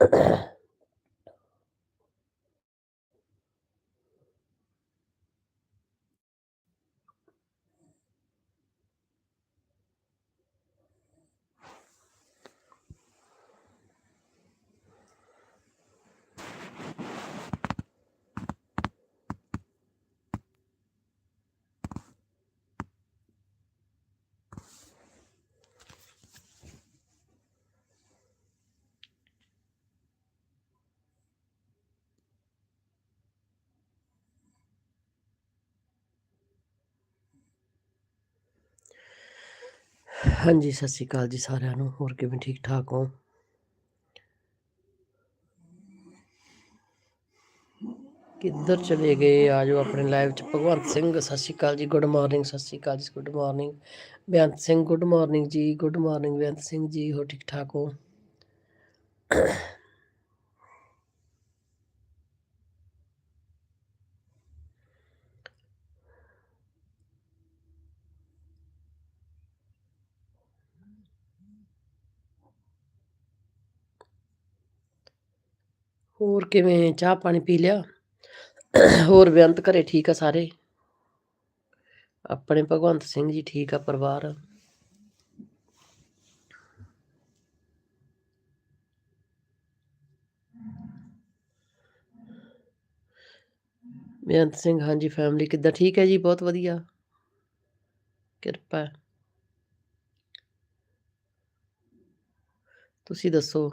Yeah. ਹਾਂਜੀ, ਸਤਿ ਸ਼੍ਰੀ ਅਕਾਲ ਜੀ ਸਾਰਿਆਂ ਨੂੰ। ਹੋਰ ਕਿਵੇਂ ਠੀਕ ਠਾਕ ਹੋ? ਕਿੱਧਰ ਚਲੇ ਗਏ? ਆ ਜਾਓ ਆਪਣੇ ਲਾਈਵ ਚ। ਭਗਵੰਤ ਸਿੰਘ, ਸਤਿ ਸ਼੍ਰੀ ਅਕਾਲ ਜੀ। ਗੁੱਡ ਮਾਰਨਿੰਗ ਸਤਿ ਸ਼੍ਰੀ ਅਕਾਲ ਜੀ। Good morning Beant Singh good morning ji. Good morning Beant Singh ji. ਹੋ ਠੀਕ ਠਾਕ ਹੋ? ਹੋਰ ਕਿਵੇਂ ਚਾਹ ਪਾਣੀ ਪੀ ਲਿਆ? ਹੋਰ ਬੇਅੰਤ ਘਰੇ ਠੀਕ ਆ ਸਾਰੇ? ਆਪਣੇ ਭਗਵੰਤ ਸਿੰਘ ਜੀ ਠੀਕ ਆ ਪਰਿਵਾਰ? ਬੇਅੰਤ ਸਿੰਘ, ਹਾਂਜੀ ਫੈਮਿਲੀ ਕਿੱਦਾਂ? ਠੀਕ ਹੈ ਜੀ? ਬਹੁਤ ਵਧੀਆ। ਕਿਰਪਾ। ਹੈ। ਤੁਸੀਂ ਦੱਸੋ?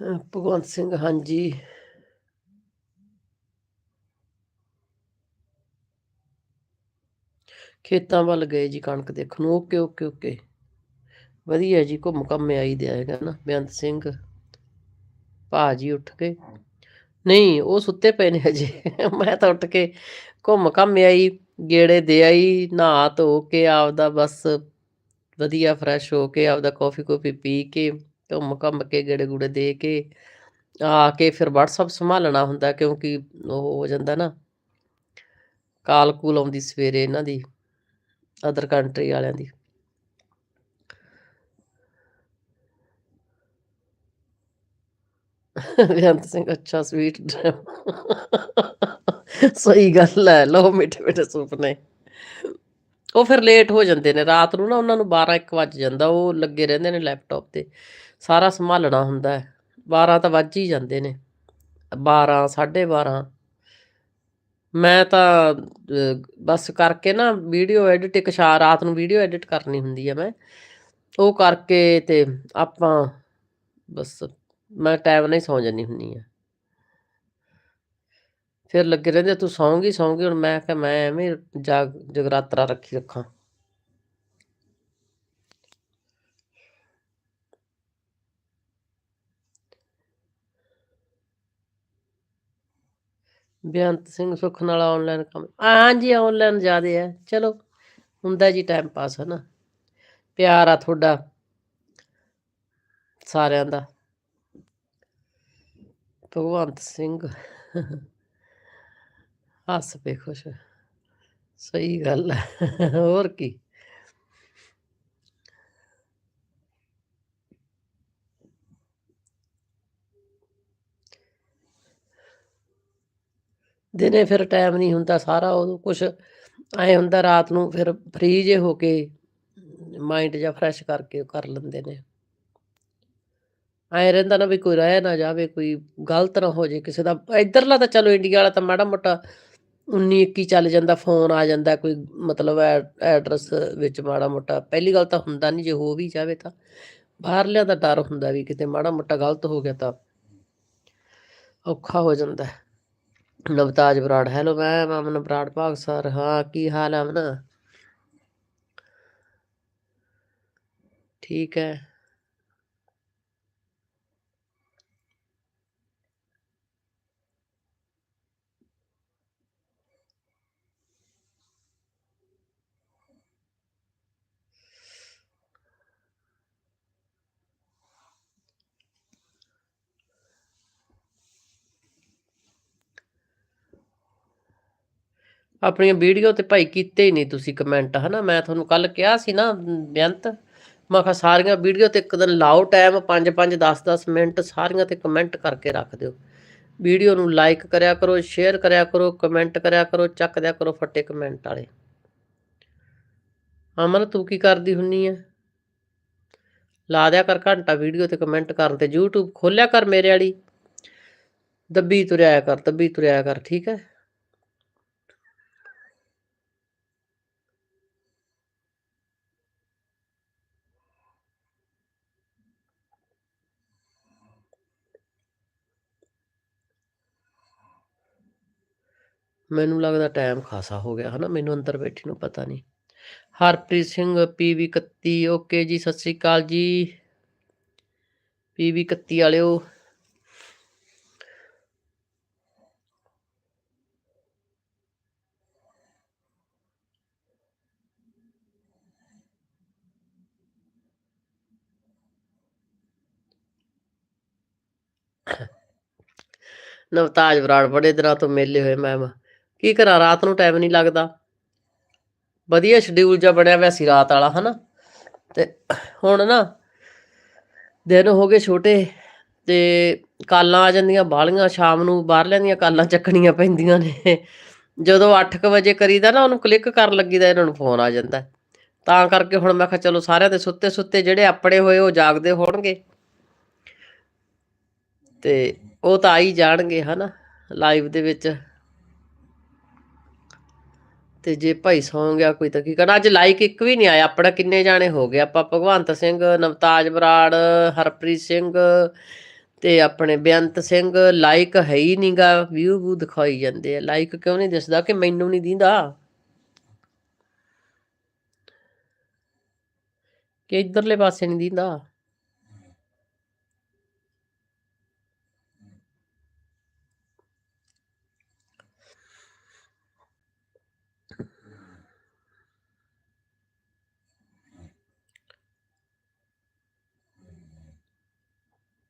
ਭਗਵੰਤ ਸਿੰਘ, ਹਾਂਜੀ। ਖੇਤਾਂ ਵੱਲ ਗਏ ਜੀ ਕਣਕ ਦੇਖਣ। ਨੂੰ ਓਕੇ ਓਕੇ ਓਕੇ। ਵਧੀਆ ਜੀ, ਘੁੰਮ ਘੰਮੇ ਆਈ ਹੈਗਾ ਨਾ, ਬੇਅੰਤ ਸਿੰਘ। ਭਾਜੀ ਉੱਠ ਕੇ। ਨਹੀਂ, ਉਹ ਸੁੱਤੇ ਪਏ ਨੇ ਹਜੇ। ਮੈਂ ਤਾਂ ਉੱਠ ਕੇ ਘੁੰਮ ਘੰਮ ਆਈ, ਗੇੜੇ ਦੇ ਆਈ, ਨਹਾ ਧੋ ਕੇ ਆਪਦਾ ਬਸ ਵਧੀਆ ਫਰੈਸ਼ ਹੋ ਕੇ ਆਪਦਾ ਕਾਫੀ ਕਾਫੀ ਪੀ ਕੇ ਘੁੰਮ ਘੁੰਮ ਕੇ, ਗੇੜੇ ਗੂੜੇ ਦੇ ਕੇ, ਆ ਕੇ ਫਿਰ WhatsApp ਸੰਭਾਲਣਾ ਹੁੰਦਾ ਕਿਉਂਕਿ ਉਹ ਹੋ ਜਾਂਦਾ ਨਾ। ਕਾਲ ਕੂਲ ਆਉਂਦੀ ਸਵੇਰੇ ਇਹਨਾਂ ਦੀ ਅਦਰ ਕੰਟਰੀ ਵਾਲਿਆਂ ਦੀ। ਬੇਅੰਤ ਸਿੰਘ, ਅੱਛਾ ਸਵੀਟ ਸਹੀ ਗੱਲ ਹੈ ਲੋ ਮਿੱਠੇ ਮਿੱਠੇ ਸੁਪਨੇ ਉਹ ਫਿਰ ਲੇਟ ਹੋ ਜਾਂਦੇ ਨੇ, ਰਾਤ ਨੂੰ ਨਾ ਉਹਨਾਂ ਨੂੰ 12 1 ਵੱਜ ਜਾਂਦਾ, ਉਹ ਲੱਗੇ ਰਹਿੰਦੇ ਨੇ ਲੈਪਟਾਪ ਤੇ। ਸਾਰਾ ਸੰਭਾਲਣਾ ਹੁੰਦਾ ਹੈ। 12 ਤਾਂ ਵੱਜ ਹੀ ਜਾਂਦੇ ਨੇ। 12 12:30 ਮੈਂ ਤਾਂ ਬਸ ਕਰਕੇ ਨਾ ਵੀਡੀਓ ਐਡਿਟ, ਇੱਕ ਸ਼ਾ, ਰਾਤ ਨੂੰ ਵੀਡੀਓ ਐਡਿਟ ਕਰਨੀ ਹੁੰਦੀ ਆ ਮੈਂ। ਉਹ ਕਰਕੇ ਤੇ ਆਪਾਂ ਬਸ ਮੈਂ ਟਾਈਮ ਨਹੀਂ ਸੌਂ ਜਾਂਦੀ ਹੁੰਨੀ ਆ। ਫਿਰ ਲੱਗੇ ਰਹਿੰਦੇ ਤੂੰ ਸੌਂਗੀ ਸੌਂਗੀ ਹੁਣ ਮੈਂ ਕਿਹਾ, ਮੈਂ ਐਵੇਂ ਜਾਗ, ਜਗਰਾਤਰਾ ਰੱਖੀ ਰੱਖਾਂ। ਬੇਅੰਤ ਸਿੰਘ ਸੁੱਖ ਨਾਲ ਆਨਲਾਈਨ ਕੰਮ ਹਾਂਜੀ ਆਨਲਾਈਨ ਜ਼ਿਆਦੇ ਹੈ, ਚਲੋ ਹੁੰਦਾ ਜੀ ਟਾਈਮ ਪਾਸ ਹੈ ਨਾ ਪਿਆਰ ਆ ਤੁਹਾਡਾ ਸਾਰਿਆਂ ਦਾ, ਭਗਵੰਤ ਸਿੰਘ ਹੱਸ ਪੇ ਖੁਸ਼, ਸਹੀ ਗੱਲ ਹੈ, ਹੋਰ ਕੀ। ਦਿਨੇ ਫਿਰ ਟਾਈਮ ਨਹੀਂ ਹੁੰਦਾ ਸਾਰਾ ਉਹ ਕੁਝ ਐ ਹੁੰਦਾ ਰਾਤ ਨੂੰ ਫਿਰ ਫ੍ਰੀ ਜੇ ਹੋ ਕੇ ਮਾਈਂਡ ਜਾਂ ਫਰੈਸ਼ ਕਰਕੇ ਕਰ ਲੈਂਦੇ ਨੇ। ਐ ਰਹਿੰਦਾ ਨਾ ਵੀ ਕੋਈ ਰਹਿ ਨਾ ਜਾਵੇ, ਕੋਈ ਗਲਤ ਨਾ ਹੋ ਜੇ ਕਿਸੇ ਦਾ। ਇਧਰਲਾ ਤਾਂ ਚਲੋ ਇੰਡੀਆ ਵਾਲਾ ਤਾਂ ਮਾੜਾ ਮੋਟਾ 19 21 ਚੱਲ ਜਾਂਦਾ ਫੋਨ ਆ ਜਾਂਦਾ, ਕੋਈ ਮਤਲਬ ਐਡਰੈਸ ਵਿੱਚ ਮਾੜਾ ਮੋਟਾ। ਪਹਿਲੀ ਗੱਲ ਤਾਂ ਹੁੰਦਾ ਨਹੀਂ ਜੇ ਹੋ ਵੀ ਜਾਵੇ ਤਾਂ। ਬਾਹਰਲਿਆਂ ਦਾ ਡਰ ਹੁੰਦਾ ਵੀ ਕਿਤੇ ਮਾੜਾ ਮੋਟਾ ਗਲਤ ਹੋ ਗਿਆ ਤਾਂ ਔਖਾ ਹੋ ਜਾਂਦਾ। ਨਵਤਾਜ ਬਰਾੜ, ਹੈਲੋ ਮੈਮ ਅਮਨ ਬਰਾੜ ਭਾਗ ਸਰ, ਹਾਂ, ਕੀ ਹਾਲ ਹੈ ਅਮਨ ਠੀਕ ਹੈ। ਆਪਣੀਆਂ ਵੀਡੀਓ ਤੇ ਭਾਈ ਕੀਤੇ ਹੀ ਨਹੀਂ ਤੁਸੀਂ ਕਮੈਂਟ ਹਨਾ? ਮੈਂ ਤੁਹਾਨੂੰ ਕੱਲ ਕਿਹਾ ਸੀ ਨਾ, ਬੇਅੰਤ, ਮੈਂ ਕਿਹਾ ਸਾਰੀਆਂ ਵੀਡੀਓ ਤੇ ਇੱਕ ਦਿਨ ਲਾਓ ਟਾਈਮ 5 5 10 10 ਮਿੰਟ, ਸਾਰੀਆਂ ਤੇ ਕਮੈਂਟ ਕਰਕੇ ਰੱਖ ਦਿਓ। ਵੀਡੀਓ ਨੂੰ ਲਾਈਕ ਕਰਿਆ ਕਰੋ ਸ਼ੇਅਰ ਕਰਿਆ ਕਰੋ ਕਮੈਂਟ ਕਰਿਆ ਕਰੋ, ਚੱਕ ਦਿਆ ਕਰੋ ਫੱਟੇ ਕਮੈਂਟ ਵਾਲੇ। ਅਮਨ, ਤੂੰ ਕੀ ਕਰਦੀ ਹੁੰਨੀ ਐ ਲਾ ਦਿਆ ਕਰ ਘੰਟਾ ਵੀਡੀਓ ਤੇ ਕਮੈਂਟ ਕਰਨ ਤੇ YouTube ਖੋਲਿਆ ਕਰ ਮੇਰੇ ਵਾਲੀ। ਦੱਬੀ ਤੁਰਿਆ ਕਰ, ਦੱਬੀ ਤੁਰਿਆ ਕਰ, ਠੀਕ ਹੈ? ਮੈਨੂੰ ਲੱਗਦਾ ਟਾਈਮ ਖਾਸਾ ਹੋ ਗਿਆ ਹਨਾ, ਮੈਨੂੰ ਅੰਦਰ ਬੈਠੀ ਨੂੰ ਪਤਾ ਨਹੀਂ। ਹਰਪ੍ਰੀਤ ਸਿੰਘ ਪੀਵੀ 31 ਓਕੇ ਜੀ, ਸਤਿ ਸ੍ਰੀ ਅਕਾਲ ਜੀ। ਪੀਵੀ 31 ਵਾਲਿਓ। ਨਵਤਾਜ ਬਰਾੜ ਬੜੇ ਦਿਨਾਂ ਤੋਂ ਮੇਲੇ ਹੋਏ, ਮੈਮ। ਕੀ ਕਰਾਂ, ਰਾਤ ਨੂੰ ਟਾਈਮ ਨਹੀਂ ਲੱਗਦਾ। ਵਧੀਆ ਸ਼ਡਿਊਲ ਜਿਹਾ ਬਣਿਆ ਹੋਇਆ ਸੀ ਰਾਤ ਵਾਲਾ, ਹਨਾ? ਤੇ ਹੁਣ ਨਾ ਦਿਨ ਹੋ ਗਏ ਛੋਟੇ ਤੇ ਕਾਲਾਂ ਆ ਜਾਂਦੀਆਂ, ਬਾਹਲੀਆਂ, ਸ਼ਾਮ ਨੂੰ ਬਾਹਰਲਿਆਂ ਦੀਆਂ ਕਾਲਾਂ ਚੱਕਣੀਆਂ ਪੈਂਦੀਆਂ ਨੇ। ਜਦੋਂ 8:00 ਵਜੇ ਕਰੀਦਾ ਨਾ, ਉਹਨੂੰ ਕਲਿੱਕ ਕਰਨ ਲੱਗੀਦਾ ਇਹਨਾਂ ਨੂੰ ਫੋਨ ਆ ਜਾਂਦਾ। ਤਾਂ ਕਰਕੇ ਹੁਣ ਮੈਂ ਕਿਹਾ, ਚਲੋ ਸਾਰਿਆਂ ਦੇ ਸੁੱਤੇ ਸੁੱਤੇ ਜਿਹੜੇ ਆਪਣੇ ਹੋਏ, ਉਹ ਜਾਗਦੇ ਹੋਣਗੇ। ਤੇ ਉਹ ਤਾਂ ਆ ਹੀ ਜਾਣਗੇ, ਹਨਾ? ਲਾਈਵ ਦੇ ਵਿੱਚ। ਤੇ ਜੇ ਭਾਈ ਸੌਂ ਗਿਆ ਕੋਈ ਤਾਂ ਕੀ ਕਰਨਾ? ਅੱਜ ਲਾਈਕ ਇੱਕ ਵੀ ਨਹੀਂ ਆਇਆ, ਆਪਣਾ ਕਿੰਨੇ ਜਾਣੇ ਹੋ ਗਏ? ਆਪਾਂ ਭਗਵੰਤ ਸਿੰਘ, ਨਵਤਾਜ ਬਰਾੜ, ਹਰਪ੍ਰੀਤ ਸਿੰਘ ਤੇ ਆਪਣੇ ਬੇਅੰਤ ਸਿੰਘ ਲਾਈਕ ਹੈ ਹੀ ਨਹੀਂਗਾ ਵਿਊ ਵੂ ਦਿਖਾਈ ਜਾਂਦੇ ਆ। ਲਾਈਕ ਕਿਉਂ ਨਹੀਂ ਦਿਸਦਾ ਕਿ ਮੈਨੂੰ ਨਹੀਂ ਦਿੰਦਾ? ਕਿ ਇਧਰਲੇ ਪਾਸੇ ਨਹੀਂ ਦਿੰਦਾ?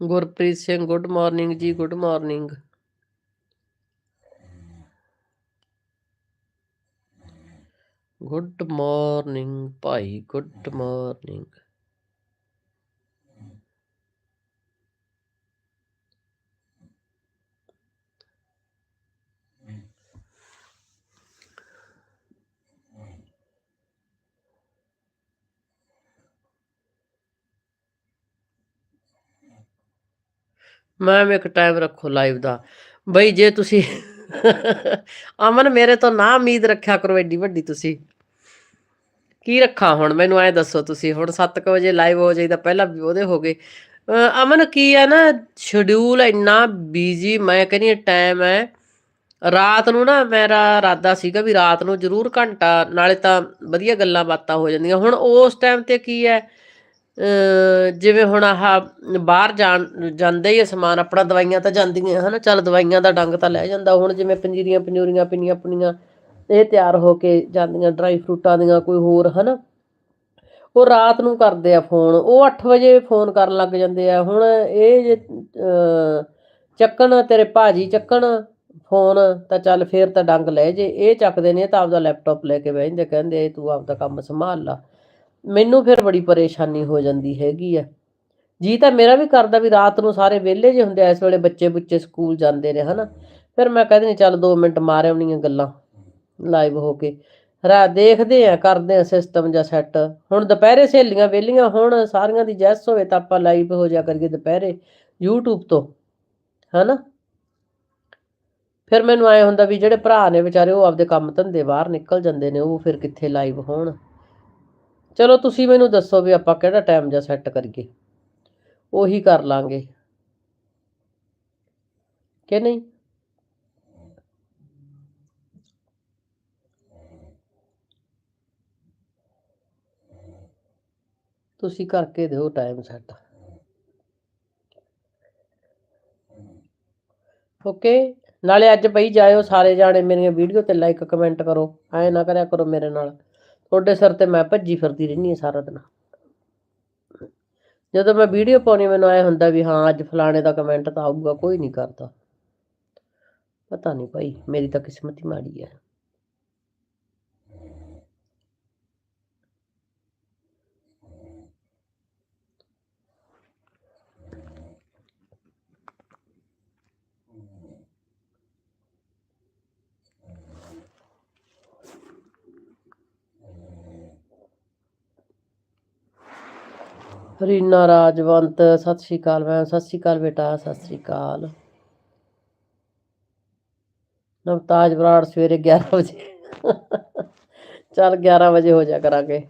Gurpreet Singh good morning ji good morning. Good morning ਭਾਈ ਗੁੱਡ ਮਾਰਨਿੰਗ। ਮੈਮ ਇੱਕ ਟਾਈਮ ਰੱਖੋ ਲਾਈਵ ਦਾ। ਬਈ ਜੇ ਤੁਸੀਂ ਅਮਨ, ਮੇਰੇ ਤੋਂ ਨਾ ਉਮੀਦ ਰੱਖਿਆ ਕਰੋ ਐਡੀ ਵੱਡੀ ਤੁਸੀਂ। ਕੀ ਰੱਖਾਂ ਹੁਣ? ਮੈਨੂੰ ਐ ਦੱਸੋ ਤੁਸੀਂ। ਹੁਣ 7:00 ਵਜੇ ਲਾਈਵ ਹੋ ਜਾਈਦਾ, ਪਹਿਲਾਂ ਵੀ ਉਹਦੇ ਹੋ ਗਏ। ਅਮਨ, ਕੀ ਆ ਨਾ ਸ਼ਡਿਊਲ ਇੰਨਾ ਬੀਜ਼ੀ ਮੈਂ ਕਹਿੰਦੀ ਟਾਈਮ ਹੈ। ਰਾਤ ਨੂੰ ਨਾ ਮੇਰਾ ਇਰਾਦਾ ਸੀਗਾ ਵੀ ਰਾਤ ਨੂੰ ਜ਼ਰੂਰ ਘੰਟਾ, ਨਾਲੇ ਤਾਂ ਵਧੀਆ ਗੱਲਾਂ ਬਾਤਾਂ ਹੋ ਜਾਂਦੀਆਂ। ਹੁਣ ਉਸ ਟਾਈਮ ਤੇ ਕੀ ਹੈ? ਜਿਵੇਂ ਹੁਣ ਆਹ ਬਾਹਰ ਜਾਣ ਜਾਂਦੇ ਹੀ ਆ ਸਮਾਨ ਆਪਣਾ ਦਵਾਈਆਂ ਤਾਂ ਜਾਂਦੀਆਂ ਹਨਾ ਚੱਲ ਦਵਾਈਆਂ ਦਾ ਡੰਗ ਤਾਂ ਲੈ ਜਾਂਦਾ। ਹੁਣ ਜਿਵੇਂ ਪੰਜੀਰੀਆਂ ਪੰਜੂਰੀਆਂ ਪਿੰਨੀਆਂ ਪੁੰਨੀਆਂ ਇਹ ਤਿਆਰ ਹੋ ਕੇ ਜਾਂਦੀਆਂ ਡਰਾਈ ਫਰੂਟਾਂ ਦੀਆਂ ਕੋਈ ਹੋਰ ਹਨਾ। ਉਹ ਰਾਤ ਨੂੰ ਕਰਦੇ ਆ ਫੋਨ ਉਹ 8 ਵਜੇ ਫੋਨ ਕਰਨ ਲੱਗ ਜਾਂਦੇ ਆ। ਹੁਣ ਇਹ ਜੇ ਅਹ, ਚੱਕਣ ਤੇਰੇ ਭਾਜੀ ਚੱਕਣ ਫੋਨ ਤਾਂ ਚੱਲ ਫੇਰ ਤਾਂ ਡੰਗ ਲੈ ਜੇ। ਇਹ ਚੱਕਦੇ ਨੇ ਤਾਂ ਆਪਦਾ ਲੈਪਟਾਪ ਲੈ ਕੇ ਬਹਿੰਦੇ ਕਹਿੰਦੇ ਤੂੰ ਆਪਦਾ ਕੰਮ ਸੰਭਾਲ ਲਾ। ਮੈਨੂੰ ਫਿਰ ਬੜੀ ਪਰੇਸ਼ਾਨੀ ਹੋ ਜਾਂਦੀ ਹੈਗੀ ਆ। ਜੀ ਤਾਂ ਮੇਰਾ ਵੀ ਕਰਦਾ ਵੀ ਰਾਤ ਨੂੰ ਸਾਰੇ ਵਿਹਲੇ ਜੇ ਹੁੰਦੇ ਆ, ਇਸ ਵੇਲੇ ਬੱਚੇ ਬੁੱਚੇ ਸਕੂਲ ਜਾਂਦੇ ਨੇ, ਹਨਾ। ਫਿਰ ਮੈਂ ਕਹਿੰਦੀ ਚੱਲ 2 ਮਿੰਟ ਮਾਰ ਆਉਣੀਆਂ ਗੱਲਾਂ ਲਾਈਵ ਹੋ ਕੇ। ਰਾ ਦੇਖਦੇ ਆ, ਕਰਦੇ ਆ ਸਿਸਟਮ ਜਾਂ ਸੈੱਟ ਹੁਣ ਦੁਪਹਿਰੇ ਸਹੇਲੀਆਂ ਵਿਹਲੀਆਂ ਹੁਣ, ਸਾਰੀਆਂ ਦੀ ਜੈਸ ਹੋਵੇ ਤਾਂ ਆਪਾਂ ਲਾਈਵ ਹੋ ਜਾ ਕਰੀਏ ਦੁਪਹਿਰੇ YouTube ਤੋਂ, ਹਨਾ। ਫਿਰ ਮੈਨੂੰ ਐ ਹੁੰਦਾ ਵੀ ਜਿਹੜੇ ਭਰਾ ਨੇ ਵਿਚਾਰੇ, ਉਹ ਆਪਦੇ ਕੰਮ ਧੰਦੇ ਬਾਹਰ ਨਿਕਲ ਜਾਂਦੇ ਨੇ, ਉਹ ਫਿਰ ਕਿੱਥੇ ਲਾਈਵ ਹੋਣ। ਚਲੋ ਤੁਸੀਂ ਮੈਨੂੰ ਦੱਸੋ ਵੀ ਆਪਾਂ ਕਿਹੜਾ ਟਾਈਮ ਜਾਂ ਸੈੱਟ ਕਰੀਏ। ਉਹੀ ਕਰ ਲਾਂਗੇ। ਕਿ ਨਹੀਂ? ਤੁਸੀਂ ਕਰਕੇ ਦਿਓ ਟਾਈਮ ਸੈੱਟ ਓਕੇ ਨਾਲੇ ਅੱਜ ਪਈ ਜਾਇਓ ਸਾਰੇ ਜਾਣੇ, ਮੇਰੀਆਂ ਵੀਡੀਓ ਤੇ ਲਾਈਕ ਕਮੈਂਟ ਕਰੋ। ਐ ਨਾ ਕਰਿਆ ਕਰੋ ਮੇਰੇ ਨਾਲ। ਤੁਹਾਡੇ ਸਿਰ ਤੇ ਮੈਂ ਭੱਜੀ ਫਿਰਦੀ ਰਹਿੰਦੀ ਹਾਂ ਸਾਰਾ ਦਿਨ। ਜਦੋਂ ਮੈਂ ਵੀਡੀਓ ਪਾਉਣੀ ਮੈਨੂੰ ਐ ਹੁੰਦਾ ਵੀ ਹਾਂ, ਅੱਜ ਫਲਾਣੇ ਦਾ ਕਮੈਂਟ ਤਾਂ ਆਊਗਾ, ਕੋਈ ਨਹੀਂ ਕਰਦਾ। ਪਤਾ ਨਹੀਂ ਭਾਈ, ਮੇਰੀ ਤਾਂ ਕਿਸਮਤ ਹੀ ਮਾੜੀ ਹੈ ਰੀਨਾ ਰਾਜਵੰਤ, ਸਤਿ ਸ਼੍ਰੀ ਅਕਾਲ ਮੈਮ ਸਤਿ ਸ਼੍ਰੀ ਅਕਾਲ ਬੇਟਾ, ਸਤਿ ਸ਼੍ਰੀ ਅਕਾਲ। ਨਵਤਾਜ ਬਰਾੜ ਸਵੇਰੇ 11 ਵਜੇ। ਚੱਲ 11 ਵਜੇ ਹੋ ਜਾ ਕਰਾਂਗੇ।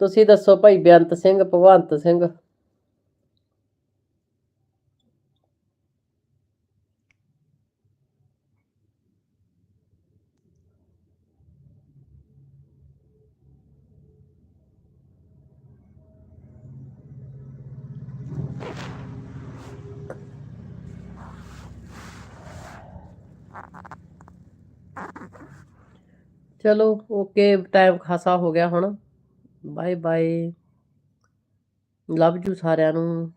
ਤੁਸੀਂ ਦੱਸੋ ਭਾਈ ਬੇਅੰਤ ਸਿੰਘ, ਭਗਵੰਤ ਸਿੰਘ। ਚਲੋ ਓਕੇ ਟਾਈਮ ਖਾਸਾ ਹੋ ਗਿਆ ਹੁਣ। ਬਾਏ ਬਾਏ ਲਵ ਯੂ ਸਾਰਿਆਂ ਨੂੰ।